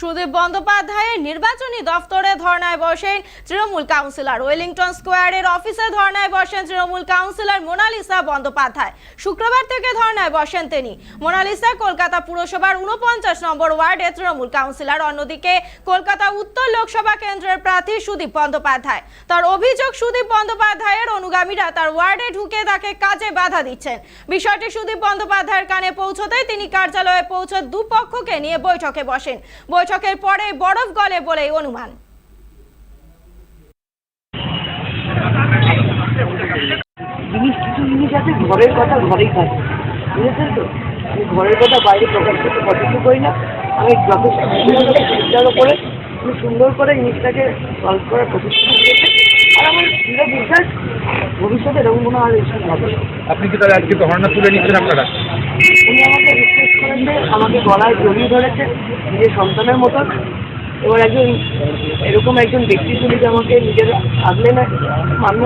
সুদীপ বন্দ্যোপাধ্যায়ের নির্বাচনী দফতরে ধর্নায় বসেন তৃণমূল কাউন্সিলর। ওয়েলিংটন স্কোয়ারের অফিসে ধর্নায় বসেন তৃণমূল কাউন্সিলর মোনালিসা বন্দ্যোপাধ্যায়। শুক্রবার থেকে ধর্নায় বসেন তিনি। মোনালিসা কলকাতা পুরসভার উনপঞ্চাশ নম্বর ওয়ার্ডে তৃণমূল কাউন্সিলর, অন্যদিকে কলকাতা উত্তর লোকসভা কেন্দ্রের প্রার্থী সুদীপ বন্দ্যোপাধ্যায়। তার অভিযোগ সুদীপ বন্দ্যোপাধ্যায়ের অনুগামীরা তার ওয়ার্ডে ঢুকে তাকে কাজে বাধা দিচ্ছেন। বিষয়টি সুদীপ বন্দ্যোপাধ্যায়ের কানে পৌঁছতেই তিনি কার্যালয়ে পৌঁছে দুপক্ষকে নিয়ে বৈঠকে বসেন। বৈঠকের পরে বরফ গলে বলেই অনুমান। জিনিস কিছু জিনিস আছে ঘরের কথা ঘরেই থাকে বুঝেছেন তো? আমি ঘরের কথা বাইরে প্রকাশ করতে পছন্দ করি না। আমি যথেষ্ট চিন্তার করে আমি সুন্দর করে জিনিসটাকে সলভ করার প্রচেষ্টা করেছি আর আমার দৃঢ় বিশ্বাস ভবিষ্যতে এরকম কোনো আর এইসব হবে না। আপনি কি তাহলে আজকে ধর্ণা তুলে নিচ্ছেন আপনারা? আমাকে গলায় জড়িয়ে ধরেছে, নিজের সন্তানের মতো। এবার একজন, এরকম একজন ব্যক্তি যদি আমাকে নিজের আগলে না মানব